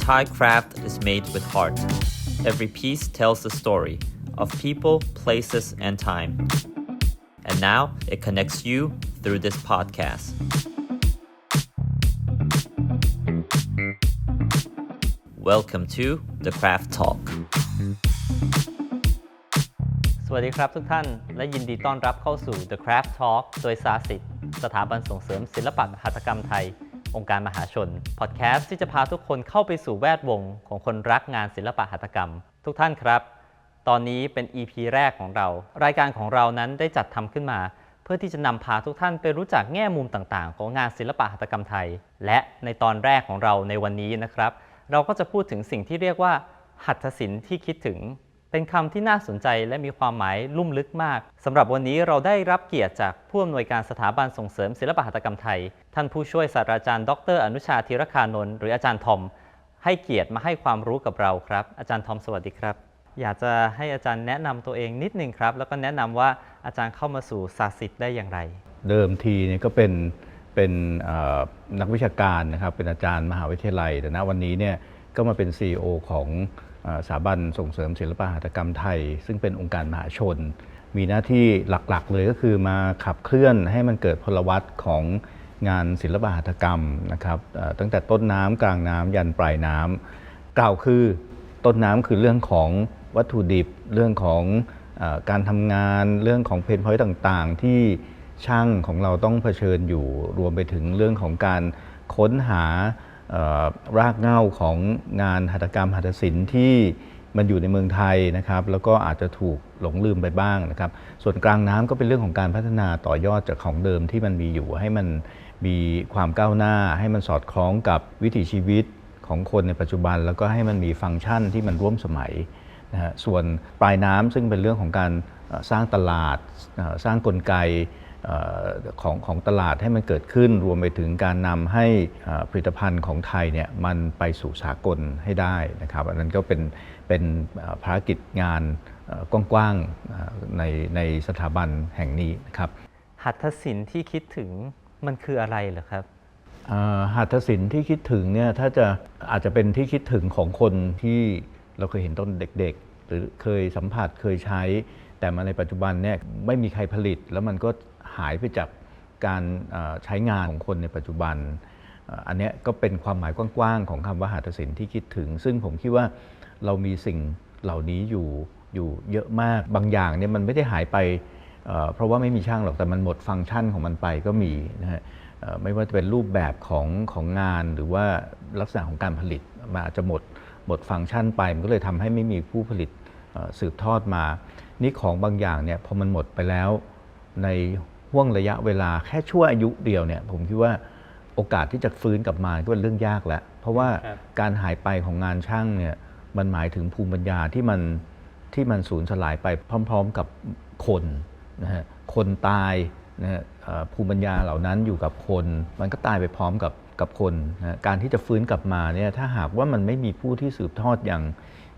Thai craft is made with heart. Every piece tells a story of people, places, and time. And now it connects you through this podcast. Welcome to the Craft Talk. สวัสดีครับทุกท่าน และยินดีต้อนรับเข้าสู่ The Craft Talk โดยสาสิทธิ์สถาบันส่งเสริมศิลปะหัตถกรรมไทย องค์การมหาชน พอดแคสต์ที่จะพาทุกคนเข้าไปสู่แวดวงของคนรักงานศิลปะหัตถกรรม ทุกท่านครับ ตอนนี้เป็น EP แรกของเรา รายการของเรานั้นได้จัดทำขึ้นมา เพื่อที่จะนำพาทุกท่านไปรู้จักแง่มุมต่างๆ ของงานศิลปะหัตถกรรมไทย และในตอนแรกของเราในวันนี้นะครับ เราก็จะพูดถึงสิ่งที่เรียกว่าหัตถศิลป์ที่คิดถึง เป็นคำที่น่าสนใจและมีความหมายลุ่มลึกมากสำหรับวันนี้เราได้รับเกียรติจากผู้อำนวยการสถาบันส่งเสริมศิลปหัตถกรรมไทย ท่านผู้ช่วยศาสตราจารย์ ดร อนุชาธีรคานนท์หรืออาจารย์ทอม ให้เกียรติมาให้ความรู้กับเราครับ อาจารย์ทอมสวัสดีครับ อยากจะให้อาจารย์แนะนำตัวเองนิดนึงครับ แล้วก็แนะนำว่าอาจารย์เข้ามาสู่ศาสตร์ศิลป์ได้อย่างไร เดิมทีเนี่ยก็เป็นเป็นนักวิชาการนะครับเป็นอาจารย์มหาวิทยาลัย แต่ณวันนี้เนี่ยก็มาเป็น CEO ของเอ่อ สถาบันส่งเสริมศิลปหัตถกรรมไทย ซึ่งเป็นองค์การมหาชน มีหน้าที่หลักๆ เลยก็คือมาขับเคลื่อนให้มันเกิดพลวัตของงานศิลปหัตถกรรมนะครับตั้งแต่ต้นน้ำกลางน้ำยันปลายน้ำกล่าวคือต้นน้ำคือเรื่องของวัตถุดิบเรื่องของอการทำงานเรื่องของเพนพอยต์ต่างๆ ที่ช่างของเราต้องเผชิญอยู่รวมไปถึงเรื่องของการค้นหา รากเหง้าของงานหัตถกรรมหัตถศิลป์ที่มันอยู่ในเมืองไทยนะครับแล้วก็อาจจะถูกหลงลืมไปบ้างนะครับ ส่วนกลางน้ำก็เป็นเรื่องของการพัฒนาต่อยอดจากของเดิมที่มันมีอยู่ ให้มันมีความก้าวหน้า ให้มันสอดคล้องกับวิถีชีวิตของคนในปัจจุบัน แล้วก็ให้มันมีฟังก์ชันที่มันร่วมสมัยนะฮะส่วนปลายน้ำซึ่งเป็นเรื่องของการสร้างตลาดสร้างกลไก ของของตลาดให้มันเกิดขึ้น รวมไปถึงการนำให้เอ่อผลิตภัณฑ์ของไทยเนี่ยมันไปสู่สากลให้ได้นะครับ อันนั้นก็เป็นเป็นเอ่อภารกิจงานเอ่อกว้างๆเอ่อในในสถาบันแห่งนี้นะครับ หัตถศิลป์ที่คิดถึงมันคืออะไรเหรอครับอ่าหัตถศิลป์ที่คิดถึงเนี่ยถ้าจะอาจจะเป็นที่คิดถึงของคนที่เราเคยเห็นตอนเด็ก ๆ หรือเคยสัมผัสเคยใช้ แต่มาในปัจจุบันเนี่ยไม่มีใครผลิตแล้วมันก็ หายไปจากการใช้งานของคนในปัจจุบัน อันนี้ก็เป็นความหมายกว้างๆ ของคำว่าหัตถศิลป์ที่คิดถึง ซึ่งผมคิดว่าเรามีสิ่งเหล่านี้อยู่อยู่เยอะมาก บางอย่างเนี่ยมันไม่ได้หายไป เพราะว่าไม่มีช่างหรอกแต่มันหมดฟังก์ชันของมันไปก็มีนะฮะไม่ว่าจะเป็นรูปแบบของของงานหรือว่าลักษณะของการผลิตมันอาจจะหมดหมดฟังก์ชันไป มันก็เลยทำให้ไม่มีผู้ผลิตสืบทอดมา นี่ของบางอย่างเนี่ยพอมันหมดไปแล้วใน ห่วงระยะเวลาแค่ชั่วอายุเดียวเนี่ยผมคิดว่าโอกาสที่จะฟื้นกลับมาก็เป็นเรื่องยากแล้ว เพราะว่าครับการหายไปของงานช่างเนี่ยมันหมายถึงภูมิปัญญาที่มันที่มันสูญสลายไปพร้อม ๆกับคนนะฮะคนตายนะฮะเอ่อภูมิปัญญาเหล่านั้นอยู่กับคน มันก็ตายไปพร้อมกับกับคนนะฮะการที่จะฟื้นกลับมาเนี่ยถ้าหากว่ามันไม่มีผู้ที่สืบทอดอย่าง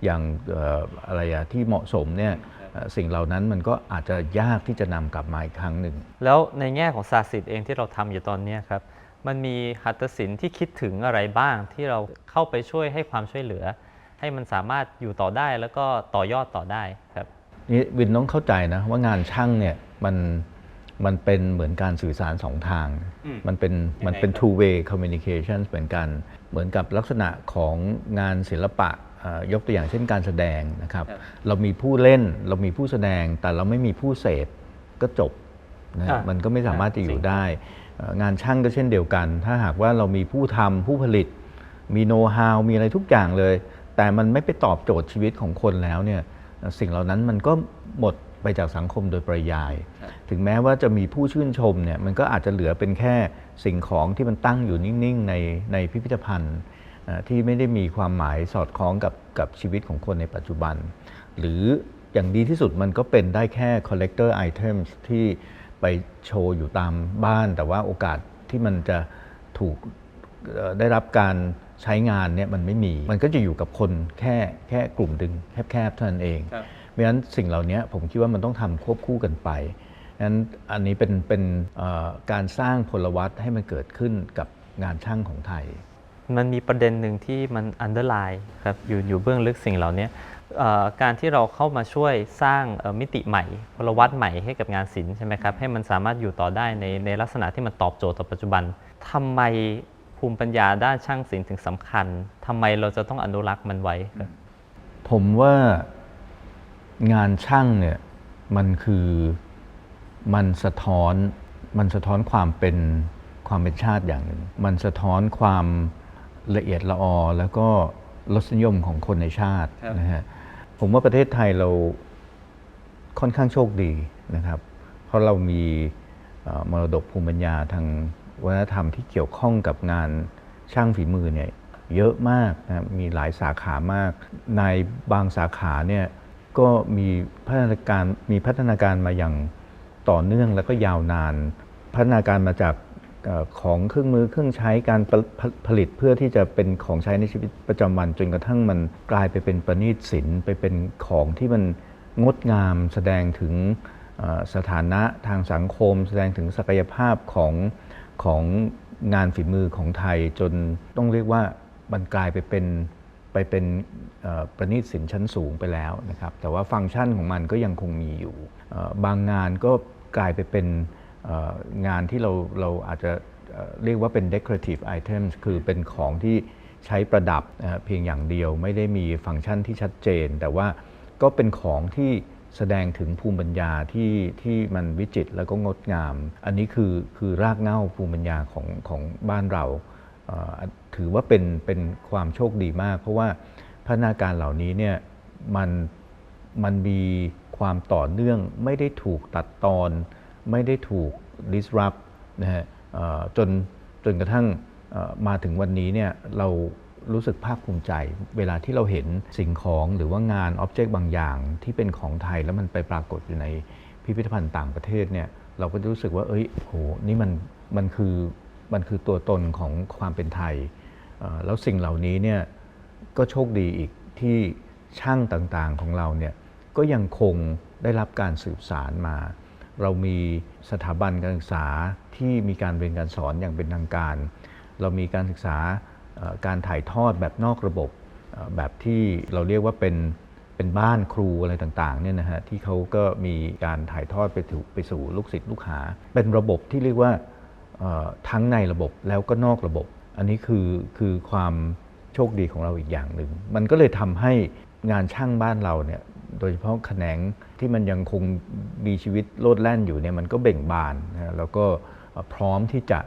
อย่างเอ่ออะไรอะที่เหมาะสมเนี่ยเอ่อ สิ่งเหล่านั้นมันก็อาจจะยากที่จะนำกลับมาอีกครั้งหนึ่ง แล้วในแง่ของศาสตร์ศิลป์เองที่เราทำอยู่ตอนเนี้ยครับ มันมีหัตถศิลป์ที่คิดถึงอะไรบ้างที่เราเข้าไปช่วยให้ความช่วยเหลือ ให้มันสามารถอยู่ต่อได้แล้วก็ต่อยอดต่อได้ครับนี่วินต้องเข้าใจนะว่างานช่างเนี่ยมันมันเป็นเหมือนการสื่อสารสองทางอืมมันเป็นยังไงมันเป็นครับ two way communication เหมือนกัน เหมือนกับลักษณะของงานศิลปะเอ่อ ยกตัวอย่างเช่นการแสดงนะครับครับ เรามีผู้เล่นเรามีผู้แสดงแต่เราไม่มีผู้เสพก็จบนะฮะอ่ามัมันก็ไม่สามารถจะอจริยู่งได้เอ่องานช่างก็เช่นเดียวกัน ถ้าหากว่าเรามีผู้ทำผู้ผลิต มีโน้ตฮาวมีอะไรทุกอย่างเลย แต่มันไม่ไปตอบโจทย์ชีวิตของคนแล้วเนี่ยสิ่งเหล่านั้นมันก็หมดไปจากสังคมโดยปริยาย ถึงแม้ว่าจะมีผู้ชื่นชมเนี่ยมันก็อาจจะเหลือเป็นแค่สิ่งของที่มันตั้งอยู่นิ่ง ๆ ในในพิพิธภัณฑ์เอ่อ ที่ไม่ได้มีความหมายสอดคล้องกับกับชีวิตของคนในปัจจุบัน หรืออย่างดีที่สุดมันก็เป็นได้แค่ collector items ที่ไปโชว์อยู่ตามบ้าน แต่ว่าโอกาสที่มันจะถูกเอ่อได้รับการใช้งานเนี่ยมันไม่มี มันก็จะอยู่กับคนแค่แค่กลุ่มดึงแคบๆเท่านั้นเองครับเพราะฉะนั้นสิ่งเหล่านี้ผมคิดว่ามันต้องทำควบคู่กันไปนั้นอันนี้เป็นเป็นเอ่อการสร้างพลวัตให้มันเกิดขึ้นกับงานช่างของไทย มันมีประเด็นหนึ่งที่มัน underline ครับอยู่อยู่เบื้องลึกสิ่งเหล่านี้การที่เราเข้ามาช่วยสร้างมิติใหม่พลวัตใหม่ให้กับงานศิลป์ใช่ไหมครับให้มันสามารถอยู่ต่อได้ในในลักษณะที่มันตอบโจทย์ต่อปัจจุบันทำไมภูมิปัญญาด้านช่างศิลป์ถึงสำคัญทำไมเราจะต้องอนุรักษ์มันไว้ผมว่างานช่างเนี่ยมันคือมันสะท้อนมันสะท้อนความเป็นความเป็นชาติอย่างหนึ่งมันสะท้อนความ ละเอียดละออ แล้วก็รสนิยมของคนในชาติครับนะฮะผมว่าประเทศไทยเราค่อนข้างโชคดีนะครับ เพราะเรามีเอ่อมรดกภูมิปัญญาทางวัฒนธรรมที่เกี่ยวข้องกับงานช่างฝีมือเนี่ยเยอะมากนะครับมีหลายสาขามาก ในบางสาขาเนี่ยก็มีพัฒนาการมีพัฒนาการมาอย่างต่อเนื่องแล้วก็ยาวนาน พัฒนาการมาจากเอ่อ ของเครื่องมือเครื่องใช้การผผผลิตเพื่อที่จะเป็นของใช้ในชีวิตประจำวันจนกระทั่งมันกลายไปเป็นประณีตศิลป์ไปเป็นของที่มันงดงามแสดงถึงสถานะทางสังคม แสดงถึงศักยภาพของของงานฝีมือของไทยจนต้องเรียกว่ามันกลายไปเป็นไปเป็นประณีตศิลป์ชั้นสูงไปแล้วนะครับแต่ว่าฟังก์ชันของมันก็ยังคงมีอยู่ บางงานก็กลายไปเป็น งานที่เราเราอาจจะเรียกว่าเป็น decorative items คือเป็นของที่ใช้ประดับเพียงอย่างเดียวไม่ได้มีฟังก์ชันที่ชัดเจน แต่ว่าก็เป็นของที่แสดงถึงภูมิปัญญาที่ที่มันวิจิตรแล้วก็งดงาม อันนี้คือคือรากเหง้าภูมิปัญญาของของบ้านเราถือว่าเป็นเป็นความโชคดีมาก เพราะว่าพัฒนาการเหล่านี้เนี่ยมันมันมีความต่อเนื่องไม่ได้ถูกตัดตอน ไม่ได้ถูก disrupt นะฮะจนจนกระทั่งมาถึงวันนี้เนี่ยเรารู้สึกภาคภูมิใจ เวลาที่เราเห็นสิ่งของหรือว่างานอ็อบเจกต์บางอย่างที่เป็นของไทยแล้วมันไปปรากฏอยู่ในพิพิธภัณฑ์ต่างประเทศเนี่ยเราก็จะรู้สึกว่า เอ้ยโหนี่มันมันคือมันคือตัวตนของความเป็นไทย แล้วสิ่งเหล่านี้เนี่ยก็โชคดีอีกที่ช่างต่างๆของเราเนี่ยก็ยังคงได้รับการสืบสารมา เรามีสถาบันการศึกษาที่มีการเรียนการสอนอย่างเป็นทางการ เรามีการศึกษาการถ่ายทอดแบบนอกระบบแบบที่เราเรียกว่าเป็นเป็นบ้านครูอะไรต่างๆเนี่ยนะฮะที่เขาก็มีการถ่ายทอดไปถูไปสู่ลูกศิษย์ลูกหา เป็นระบบที่เรียกว่าทั้งในระบบแล้วก็นอกระบบ อันนี้คือคือความโชคดีของเราอีกอย่างหนึ่ง มันก็เลยทำให้งานช่างบ้านเราเนี่ย โดยเฉพาะแขนงที่มันยังคงมีชีวิตโลดแล่นอยู่เนี่ยมันก็เบ่งบานนะแล้วก็พร้อมที่จะ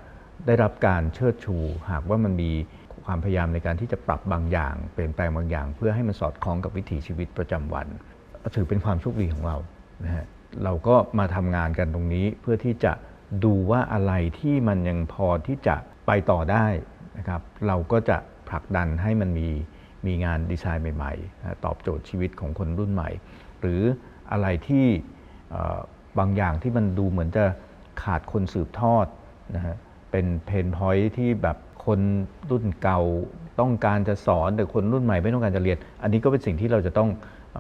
ได้รับการเชิดชู หากว่ามันมีความพยายามในการที่จะปรับบางอย่าง เปลี่ยนแปลงบางอย่าง เพื่อให้มันสอดคล้องกับวิถีชีวิตประจำวันถือเป็นความโชคดีของเรานะฮะเราก็มาทำงานกันตรงนี้เพื่อที่จะดูว่าอะไรที่มันยังพอที่จะไปต่อได้นะครับ เราก็จะผลักดันให้มันมี มีงานดีไซน์ใหม่ๆ ตอบโจทย์ชีวิตของคนรุ่นใหม่ หรืออะไรที่บางอย่างที่มันดูเหมือนจะขาดคนสืบทอดนะฮะเป็นเพนพอยที่แบบคนรุ่นเก่าต้องการจะสอนแต่คนรุ่นใหม่ไม่ต้องการจะเรียน อันนี้ก็เป็นสิ่งที่เราจะต้องอ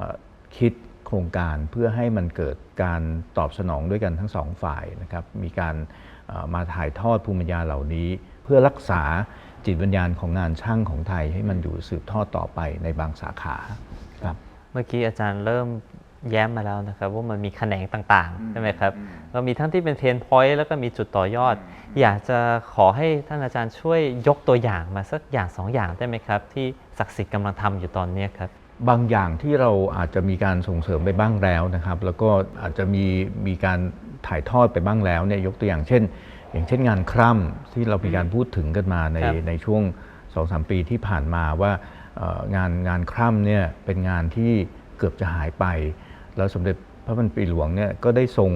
คิดโครงการเพื่อให้มันเกิดการตอบสนองด้วยกันทั้งสองฝ่ายนะครับมีการมาถ่ายทอดภูมิปัญญาเหล่านี้ เพื่อรักษา จิตวิญญาณของงานช่างของไทยให้มันอยู่สืบทอดต่อไปในบางสาขาครับเมื่อกี้อาจารย์เริ่มแย้มมาแล้วนะครับว่ามันมีแขนงต่างๆใช่ไหมครับก็มีทั้งที่เป็นเพนพอยต์แล้วก็มีจุดต่อยอด อยากจะขอให้ท่านอาจารย์ช่วยยกตัวอย่างมาสักอย่างสองอย่างได้ไหมครับ ที่ศักดิ์สิทธิ์กำลังทำอยู่ตอนเนี้ยครับบางอย่างที่เราอาจจะมีการส่งเสริมไปบ้างแล้วนะครับ แล้วก็อาจจะมีมีการถ่ายทอดไปบ้างแล้วเนี่ยยกตัวอย่างเช่น อย่างเช่นงานคร่ำที่เรามีการพูดถึงกันมาในครับในช่วง2อสปีที่ผ่านมาว่าเอ่องานงานคร่ำเนี่ยเป็นงานที่เกือบจะหายไป แล้วสมเด็จพระบัณฑปีหลวงเนี่ยก็ได้ทรง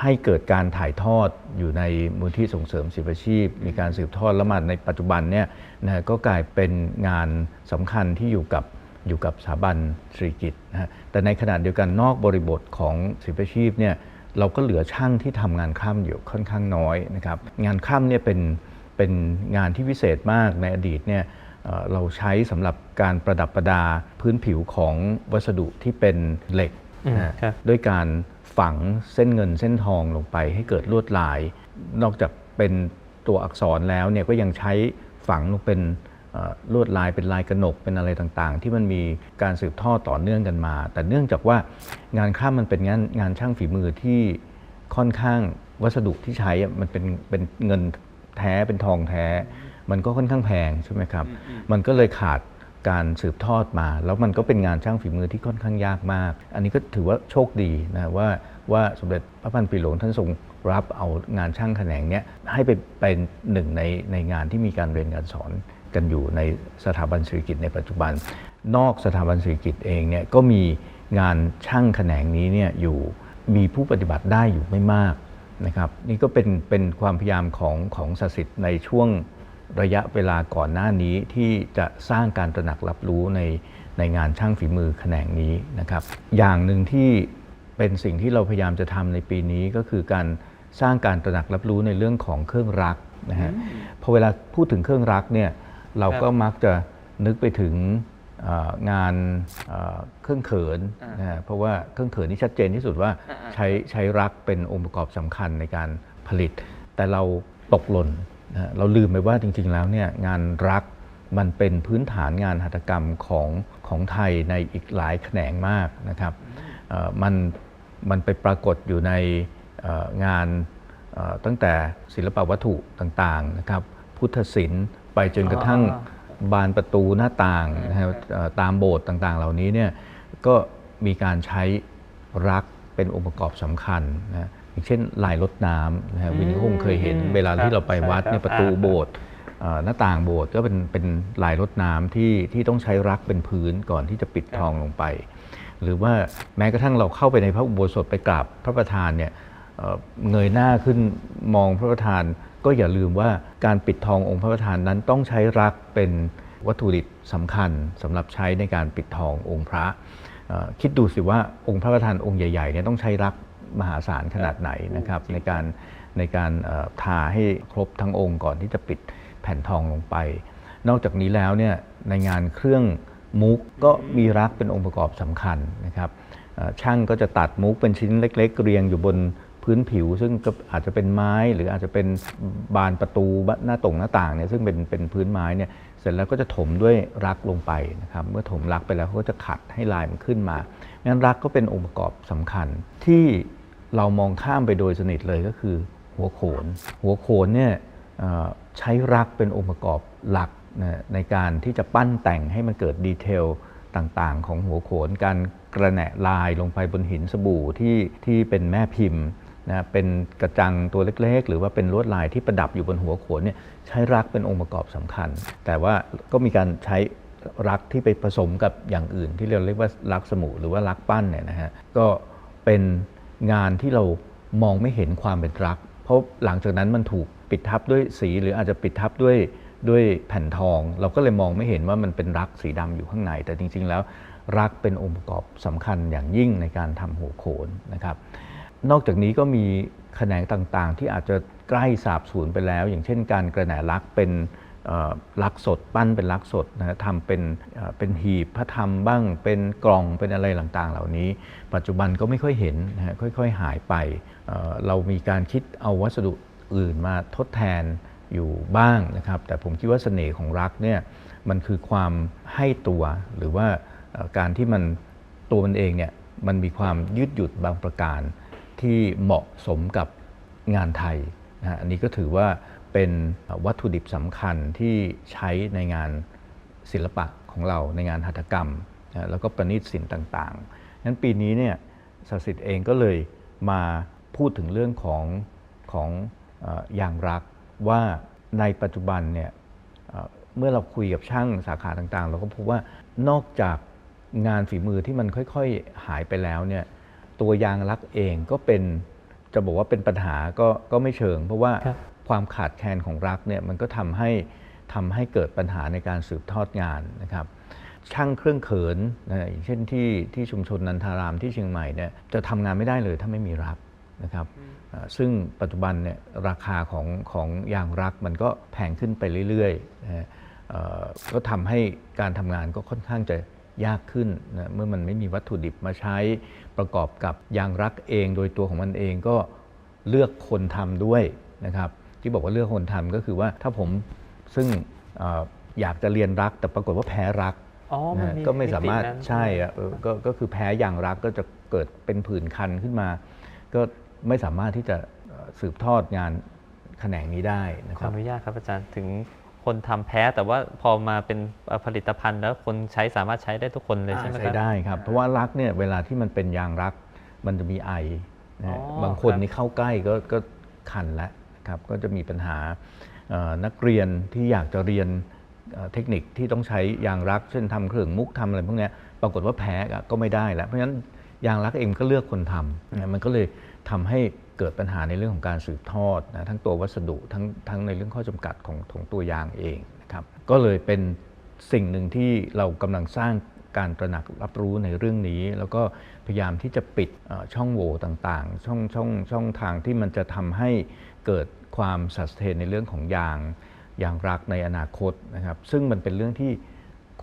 ให้เกิดการถ่ายทอดอยู่ในมูลที่ส่งเสริมศิลปาชีพ มีการสืบทอดแล้วมาในปัจจุบันเนี่ยนะฮะก็กลายเป็นงานสำคัญที่อยู่กับอยู่กับสถาบันเศรษฐกิจนะฮะแต่ในขณะเดียวกันนอกบริบทของศิลปาชีพเนี่ย เราก็เหลือช่างที่ทำงานข้ามอยู่ค่อนข้างน้อยนะครับงานข้ามเนี่ยเป็นเป็นงานที่พิเศษมากในอดีตเนี่ยเอ่อเราใช้สำหรับการประดับประดาพื้นผิวของวัสดุที่เป็นเหล็กนะฮะอืมครับด้วยการฝังเส้นเงินเส้นทองลงไปให้เกิดลวดลาย นอกจากเป็นตัวอักษรแล้วเนี่ยก็ยังใช้ฝังลงเป็นเอ่อ ลวดลายเป็นลายกระหนกเป็นอะไรต่างๆ ที่มันมีการสืบทอดต่อเนื่องกันมา แต่เนื่องจากว่างานข้ามมันเป็นงานงานช่างฝีมือที่ค่อนข้างวัสดุที่ใช้มันเป็นเป็นเงินแท้เป็นทองแท้ มันก็ค่อนข้างแพงใช่ไหมครับ มันก็เลยขาดการสืบทอดมา แล้วมันก็เป็นงานช่างฝีมือที่ค่อนข้างยากมาก อันนี้ก็ถือว่าโชคดีนะว่าว่าสมเด็จพระพันปีหลวงท่านทรงรับเอางานช่างแขนงเนี้ยให้ไปเป็นหนึ่งในในงานที่มีการเรียนการสอน กันอยู่ในสถาบันเศรษฐกิจในปัจจุบัน นอกสถาบันเศรษฐกิจเองเนี่ยก็มีงานช่างแขนงนี้เนี่ยอยู่มีผู้ปฏิบัติได้อยู่ไม่มากนะครับนี่ก็เป็นเป็นความพยายามของของศาสิทธิ์ในช่วงระยะเวลาก่อนหน้านี้ที่จะสร้างการตระหนักรับรู้ในในงานช่างฝีมือแขนงนี้นะครับ อย่างหนึ่งที่เป็นสิ่งที่เราพยายามจะทำในปีนี้ก็คือการสร้างการตระหนักรับรู้ในเรื่องของเครื่องรักนะฮะพอเวลาพูดถึงเครื่องรักเนี่ย เราก็มักจะนึกไปถึงเอ่องานเอ่อเครื่องเขินนะฮะเพราะว่าเครื่องเขินนี่ชัดเจนที่สุดว่าใช้ใช้รักเป็นองค์ประกอบสำคัญในการผลิต แต่เราตกหล่นนะฮะเราลืมไปว่าจริง ๆ แล้วเนี่ยงานรักมันเป็นพื้นฐานงานหัตถกรรมของของไทยในอีกหลายแขนงมากนะครับเอ่อมันมันไปปรากฏอยู่ในเอ่องานเอ่อตั้งแต่ศิลปวัตถุต่างๆนะครับ พุทธศิลป์ ไปจนกระทั่งบานประตูหน้าต่างนะฮะเอ่อตามโบสถ์ต่างๆ เหล่านี้เนี่ยก็มีการใช้รักเป็นองค์ประกอบสำคัญนะอย่างเช่นลายรถน้ำนะฮะวินก็คงเคยเห็นเวลาที่เราไปวัดเนี่ยประตูโบสถ์เอ่อหน้าต่างโบสถ์ก็เป็นเป็นลายรถน้ำที่ที่ต้องใช้รักเป็นพื้นก่อนที่จะปิดทองลงไป หรือว่าแม้กระทั่งเราเข้าไปในพระอุโบสถไปกราบพระประธานเนี่ยเอ่อเงยหน้าขึ้นมองพระประธาน ก็อย่าลืมว่าการปิดทององค์พระประธานนั้นต้องใช้รักเป็นวัตถุดิบสำคัญสำหรับใช้ในการปิดทององค์พระ คิดดูสิว่าองค์พระประธานองค์ใหญ่ๆเนี่ยต้องใช้รักมหาศาลขนาดไหนนะครับในการในการทาให้ครบทั้งองค์ก่อนที่จะปิดแผ่นทองลงไป นอกจากนี้แล้วเนี่ยในงานเครื่องมุกก็มีรักเป็นองค์ประกอบสำคัญนะครับช่างก็จะตัดมุกเป็นชิ้นเล็ก ๆ เรียงอยู่บน พื้นผิว ซึ่งก็อาจจะเป็นไม้หรืออาจจะเป็นบานประตูหน้าต่งหน้าต่างเนี่ยซึ่งเป็นเป็นพื้นไม้เนี่ยเสร็จแล้วก็จะถมด้วยรักลงไปนะครับเมื่อถมรักไปแล้วก็จะขัดให้ลายมันขึ้นมางั้นรักก็เป็นองค์ประกอบสำคัญที่เรามองข้ามไปโดยสนิทเลยก็คือหัวโขน หัวโขนเนี่ยใช้รักเป็นองค์ประกอบหลักนะในการที่จะปั้นแต่งให้มันเกิดดีเทลต่างๆ ของหัวโขนการกระแหนะลายลงไปบนหินสบู่ที่ที่เป็นแม่พิมพ์ นะเป็นกระจังตัวเล็กๆ หรือว่าเป็นลวดลายที่ประดับอยู่บนหัวโขนเนี่ยใช้รักเป็นองค์ประกอบสำคัญ แต่ว่าก็มีการใช้รักที่ไปผสมกับอย่างอื่น ที่เราเรียกว่ารักสมุหรือว่ารักปั้นเนี่ยนะฮะก็เป็นงานที่เรามองไม่เห็นความเป็นรัก เพราะหลังจากนั้นมันถูกปิดทับด้วยสีหรืออาจจะปิดทับด้วยด้วยแผ่นทอง เราก็เลยมองไม่เห็นว่ามันเป็นรักสีดำอยู่ข้างใน แต่จริง ๆ แล้วรักเป็นองค์ประกอบสำคัญอย่างยิ่งในการทำหัวโขนนะครับ นอกจากนี้ก็มีแขนงต่างๆ ที่อาจจะใกล้สาบสูญไปแล้ว อย่างเช่น การกระแหน่รักเป็นลักสดปั้นเป็นลักสดนะทำเป็นเป็นหีบพระธรรมบ้างเป็นกล่องเป็นอะไรต่างๆ เหล่านี้ ปัจจุบันก็ไม่ค่อยเห็นนะค่อยๆหายไปเเรามีการคิดเอาวัสดุอื่นมาทดแทนอยู่บ้างนะครับ แต่ผมคิดว่าเสน่ห์ของรักเนี่ยมันคือความให้ตัวหรือว่าการที่มันตัวมันเองเนี่ยมันมีความยืดหยุ่นบางประการ ที่เหมาะสมกับงานไทยนะฮะอันนี้ก็ถือว่าเป็นวัตถุดิบสำคัญที่ใช้ในงานศิลปะของเราในงานหัตถกรรมนะแล้วก็ประณีตศิลป์ต่างๆงั้นปีนี้เนี่ยศสิทธิ์เองก็เลยมาพูดถึงเรื่องของของออยางรักว่าในปัจจุบันเนี่ยเมื่อเราคุยกับช่างสาขาต่างๆ เราก็พบว่านอกจากงานฝีมือที่มันค่อยๆหายไปแล้วเนี่ย ตัวยางรักเองก็เป็นจะบอกว่าเป็นปัญหาก็ก็ไม่เชิง เพราะว่าครับ ความขาดแคลนของรักเนี่ยมันก็ทำให้ทำให้เกิดปัญหาในการสืบทอดงานนะครับ ช่างเครื่องเขินนะอย่างเช่นที่ที่ชุมชนนันทารามที่เชียงใหม่เนี่ยจะทำงานไม่ได้เลยถ้าไม่มีรักนะครับเอ่อซึ่งปัจจุบันเนี่ยราคาของของยางรักมันก็แพงขึ้นไปเรื่อยๆนะฮะเอ่อก็ทำให้การทำงานก็ค่อนข้างจะ ยากขึ้นนะเมื่อมันไม่มีวัตถุดิบมาใช้ประกอบกับยางรักเองโดยตัวของมันเองก็เลือกคนทำด้วยนะครับ ที่บอกว่าเลือกคนทำก็คือว่าถ้าผมซึ่งเอ่ออยากจะเรียนรักแต่ปรากฏว่าแพ้รักอ๋อมันนะมีก็ไม่สามารถตินั้นใช่อะเออก็ก็คือแพ้อย่างรักก็จะเกิดเป็นผื่นคันขึ้นมา ก็ไม่สามารถที่จะเอ่อสืบทอดงานแขนงนี้ได้นะขคอรับอนุญาตครับอาจารย์ถึง คนทำแพ้แต่ว่าพอมาเป็นเอ่อผลิตภัณฑ์แล้วคนใช้สามารถใช้ได้ทุกคนเลยใช่ไหมคใช้รับได้ครับ เพราะว่ารักเนี่ยเวลาที่มันเป็นยางรัก มันจะมีไอนะฮะอ๋อบางคนครับนี่เข้าใกล้ก็ก็คันแล้วนะครับก็จะมีปัญหาเอ่อนักเรียนที่อยากจะเรียนเอ่อเทคนิคที่ต้องใช้ยางรัก เช่นทำเครื่องมุกทำอะไรพวกเนี้ยปรากฏว่าแพ้ก็ไม่ได้แล้วเพราะฉะนั้นยางรักเองก็เลือกคนทำนะมันก็เลยทำให้ เกิดปัญหาในเรื่องของการสืบทอดนะทั้งตัววัสดุทั้งทั้งในเรื่องข้อจำกัดของของตัวยางเองนะครับก็เลยเป็นสิ่งหนึ่งที่เรากำลังสร้างการตระหนักรับรู้ในเรื่องนี้ แล้วก็พยายามที่จะปิดช่องโหว่ต่างๆ ช่องช่องช่องทางที่มันจะทำให้เกิดความสัสเทนในเรื่องของยางยางรักในอนาคตนะครับ ซึ่งมันเป็นเรื่องที่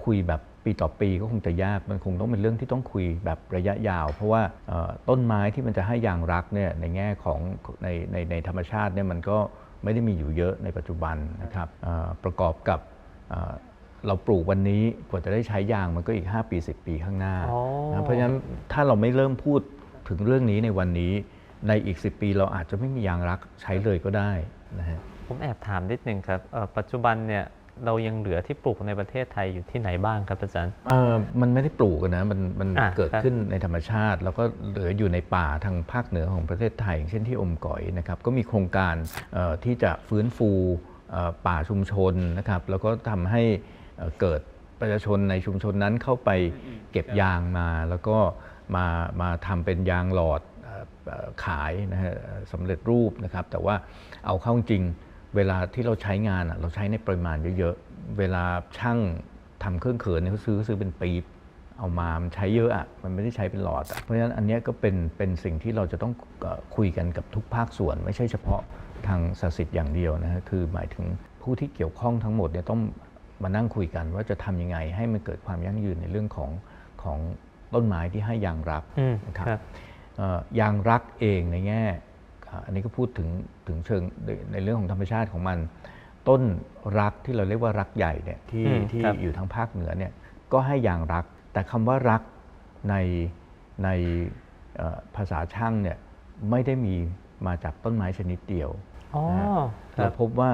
คุยแบบ ปีต่อปีก็คงจะยากมันคงต้องเป็นเรื่องที่ต้องคุยแบบระยะยาว เพราะว่าเอ่อต้นไม้ที่มันจะให้ยางรักเนี่ยในแง่ของในในในธรรมชาติเนี่ยมันก็ไม่ได้มีอยู่เยอะในปัจจุบันนะครับเอ่อประกอบกับเอ่อเราปลูกวันนี้กว่าจะได้ใช้ยางมันก็อีก 5 ปี 10 ปีข้างหน้าอ๋อนะเพราะฉะนั้นถ้าเราไม่เริ่มพูดถึงเรื่องนี้ในวันนี้ในอีก 10 ปีเราอาจจะไม่มียางรักใช้เลยก็ได้นะฮะผมแอบถามนิดนึงครับเอ่อปัจจุบันเนี่ย เรายังเหลือที่ปลูกในประเทศไทยอยู่ที่ไหนบ้างครับอาจารย์เอ่อมันไม่ได้ปลูกอะนะมันมันอะเกิดครับ ขึ้นในธรรมชาติ แล้วก็เหลืออยู่ในป่าทางภาคเหนือของประเทศไทยอย่างเช่นที่อมก๋อยนะครับก็มีโครงการเอ่อที่จะฟื้นฟูเอ่อป่าชุมชนนะครับแล้วก็ทำให้เอ่อเกิดประชาชนในชุมชนนั้นเข้าไปเก็บยางมา แล้วก็มามาทำเป็นยางหลอด เอ่อเอ่อขายนะฮะเอ่อสำเร็จรูปนะครับแต่ว่าเอาเข้าจริง เวลาที่เราใช้งานอะเราใช้ในปริมาณเยอะๆ เวลาช่างทำเครื่องเขินเนี่ยเขาซื้อเขาซื้อเป็นปี๊บเอามามันใช้เยอะอะมันไม่ได้ใช้เป็นหลอดอะเพราะฉะนั้นอันเนี้ยก็เป็นเป็นสิ่งที่เราจะต้องเอ่อคุยกันกับทุกภาคส่วน ไม่ใช่เฉพาะทางศาสิทธิ์อย่างเดียวนะฮะคือหมายถึงผู้ที่เกี่ยวข้องทั้งหมดเนี่ยต้องมานั่งคุยกันว่าจะทำยังไงให้มันเกิดความยั่งยืนในเรื่องของของต้นไม้ที่ให้ยางรักอืมนะครับครับเอ่อยางรักเองในแง่ อ่าอันนี้ก็พูดถึงถึงเชิงในในเรื่องของธรรมชาติของมัน ต้นรักที่เราเรียกว่ารักใหญ่เนี่ยที่อืมที่ครับอยู่ทางภาคเหนือเนี่ยก็ให้ยางรัก แต่คำว่ารักในในเอ่อภาษาช่างเนี่ยไม่ได้มีมาจากต้นไม้ชนิดเดียวอ๋อนะฮะครัเราบพบว่า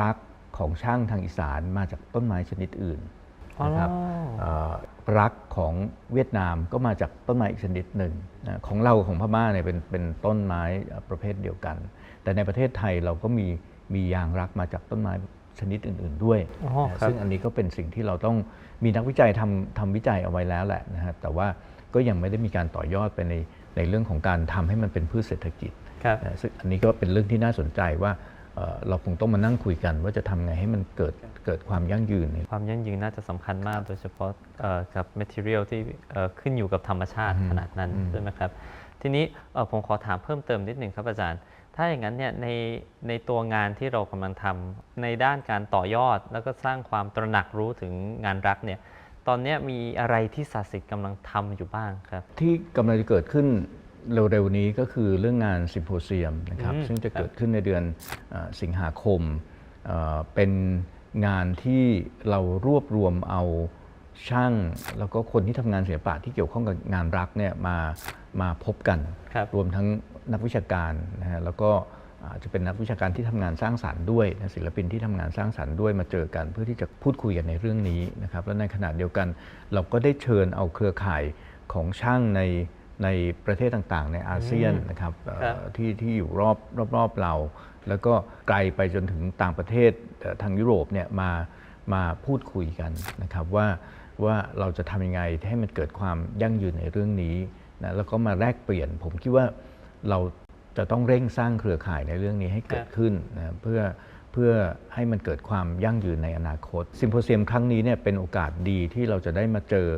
รักของช่างทางอีสานมาจากต้นไม้ชนิดอื่นอ๋อนะครับเอ่อ รักของเวียดนามก็มาจากต้นไม้อีกชนิดหนึ่งนะของเราของพม่าเนี่ยเป็นเป็นต้นไม้เอ่อประเภทเดียวกัน แต่ในประเทศไทยเราก็มีมียางรักมาจากต้นไม้ชนิดอื่น ๆด้วยอ๋อนะครับซึ่งอันนี้ก็เป็นสิ่งที่เราต้องมีนักวิจัยทำทำวิจัยเอาไว้แล้วแหละนะฮะแต่ว่าก็ยังไม่ได้มีการต่อยอดไปในในเรื่องของการทำให้มันเป็นพืชเศรษฐกิจครับนะซึ่งอันนี้ก็เป็นเรื่องที่น่าสนใจว่า เอ่อเราคงต้องมานั่งคุยกัน ว่าจะทำไงให้มันเกิดเกิดความยั่งยืนในความยั่งยืนน่าจะสำคัญมากโดยเฉพาะเอ่อกับ material ที่เอ่อขึ้นอยู่กับธรรมชาติขนาดนั้นใช่ไหมครับทีนี้เอ่อผมขอถามเพิ่มเติมนิดหนึ่งครับอาจารย์ ถ้าอย่างนั้นเนี่ยในในตัวงานที่เรากำลังทำในด้านการต่อยอด แล้วก็สร้างความตระหนักรู้ถึงงานรักเนี่ยตอนเนี้ยมีอะไรที่ศาสิทธิ์กำลังทำอยู่บ้างครับ ที่กำลังจะเกิดขึ้น เร็วๆนี้ก็คือเรื่องงานซิมโพเซียมนะครับอืมซึ่งจะครับเกิดขึ้นในเดือนเออสิงหาคมเอ่อเป็นงานที่เรารวบรวมเอาช่าง แล้วก็คนที่ทำงานศิลปะที่เกี่ยวข้องกับงานรักเนี่ยมามาพบกันครับรวมทั้งนักวิชาการนะฮะแล้วก็อาจจะเป็นนักวิชาการที่ทำงานสร้างสารรค์ด้วยนะศิลปินที่ทำงานสร้างสารรค์ด้วยมาเจอกันเพื่อที่จะพูดคุยกันในเรื่องนี้นะครับและในขณะเดียวกันเราก็ได้เชิญเอาเครือข่ายของช่างใน ในประเทศต่างๆ ในอาเซียนนะครับเอ่อครับที่ที่อยู่รอบรอบๆเรา แล้วก็ไกลไปจนถึงต่างประเทศเอ่อทางยุโรปเนี่ยมามาพูดคุยกันนะครับว่าว่าเราจะทำยังไงให้มันเกิดความยั่งยืนในเรื่องนี้นะแล้วก็มาแลกเปลี่ยน ผมคิดว่าเราจะต้องเร่งสร้างเครือข่ายในเรื่องนี้ให้เกิดขึ้นนะเพื่อเพื่อให้มันเกิดความยั่งยืนในอนาคตซิมโพเซียมครั้งนี้เนี่ยเป็นโอกาสดีที่เราจะได้มาเจอ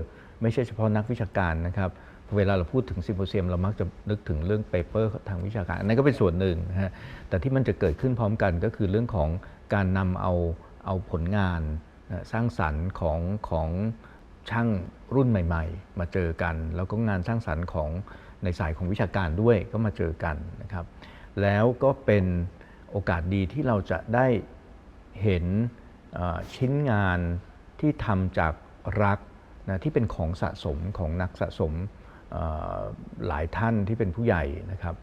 ไม่ใช่เฉพาะนักวิชาการนะครับ เวลาเราพูดถึงซิมโพเซียมเรามักจะนึกถึงเรื่องเปเปอร์ทางวิชาการอันนั้นก็เป็นส่วนหนึ่งนะฮะแต่ที่มันจะเกิดขึ้นพร้อมกันก็คือเรื่องของการนำเอาเอาผลงานสร้างสรรค์ของของช่างรุ่นใหม่ ๆ มาเจอกัน แล้วก็งานสร้างสรรค์ของในสายของวิชาการด้วยก็มาเจอกันนะครับ แล้วก็เป็นโอกาสดีที่เราจะได้เห็นชิ้นงานที่ทำจากรักนะที่เป็นของสะสมของนักสะสม หลายท่านที่เป็นผู้ใหญ่นะครับ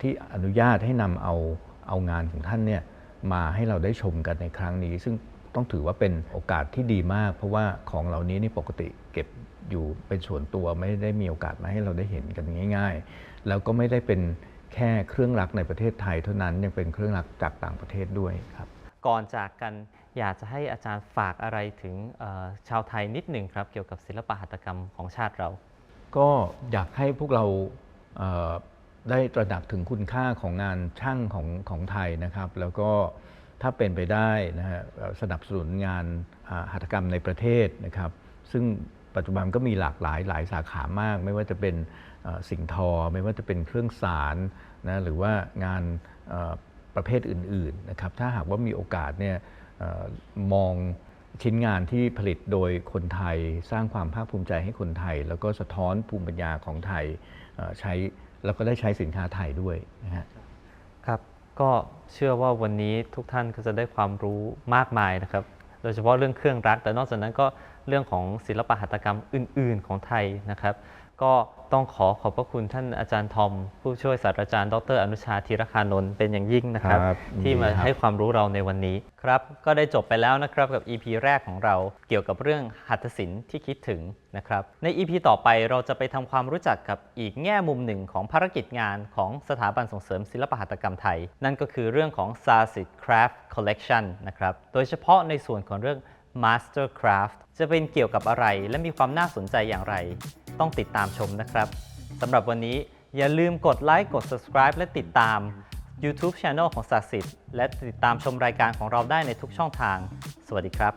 ที่อนุญาตให้นำเอาเอางานของท่านเนี่ยมาให้เราได้ชมกันในครั้งนี้ ซึ่งต้องถือว่าเป็นโอกาสที่ดีมาก เพราะว่าของเหล่านี้นี่ปกติเก็บอยู่เป็นส่วนตัวไม่ได้มีโอกาสมาให้เราได้เห็นกันง่าย ๆ แล้วก็ไม่ได้เป็นแค่เครื่องรักในประเทศไทยเท่านั้นยังเป็นเครื่องรักจากต่างประเทศด้วยครับ ก่อนจากกันอยากจะให้อาจารย์ฝากอะไรถึงชาวไทยนิดหนึ่งครับ เกี่ยวกับศิลปหัตถกรรมของชาติเรา ก็อยากให้พวกเราเได้ตระหนักถึงคุณค่าของงานช่างของของไทยนะครับ แล้วก็ถ้าเป็นไปได้นะฮะสนับสนุนงานหัตถกรรมในประเทศนะครับ ซึ่งปัจจุบันก็มีหลากหลายหลายสาขามาก ไม่ว่าจะเป็นสิ่งทอ ไม่ว่าจะเป็นเครื่องสารนะหรือว่างานประเภทอื่น ๆนะครับ ถ้าหากว่ามีโอกาสเนี่ยมอง ชิ้นงานที่ผลิตโดยคนไทยสร้างความภาคภูมิใจให้คนไทย แล้วก็สะท้อนภูมิปัญญาของไทยใช้แล้วก็ได้ใช้สินค้าไทยด้วยนะฮะครับก็เชื่อว่าวันนี้ทุกท่านก็จะได้ความรู้มากมายนะครับ โดยเฉพาะเรื่องเครื่องรัก แต่นอกจากนั้นก็เรื่องของศิลปหัตถกรรมอื่น ๆ ของไทยนะครับ ก็ต้องขอขอบพระคุณท่านอาจารย์ทอม ผู้ช่วยศาสตราจารย์ ดร อนุชาธีรคานนท์เป็นอย่างยิ่งนะครับ ครับที่มายินดีครับให้ความรู้เราในวันนี้ครับ ก็ได้จบไปแล้วนะครับกับ EP แรกของเราเกี่ยวกับเรื่องหัตถศิลป์ที่คิดถึงนะครับ ใน EP ต่อไปเราจะไปทำความรู้จักกับอีกแง่มุมหนึ่งของภารกิจงานของสถาบันส่งเสริมศิลปหัตถกรรมไทย นั่นก็คือเรื่องของ s a s i t Craft Collection นะครับโดยเฉพาะในส่วนของเรื่อง Mastercraft จะเป็นเกี่ยวกับอะไรและมีความน่าสนใจอย่างไร ต้องติดตามชมนะครับสำหรับวันนี้อย่าลืมกดไลค์กด subscribe และติดตาม YouTube Channel ของศัสิทธิ์และติดตามชมรายการของเราได้ในทุกช่องทาง สวัสดีครับ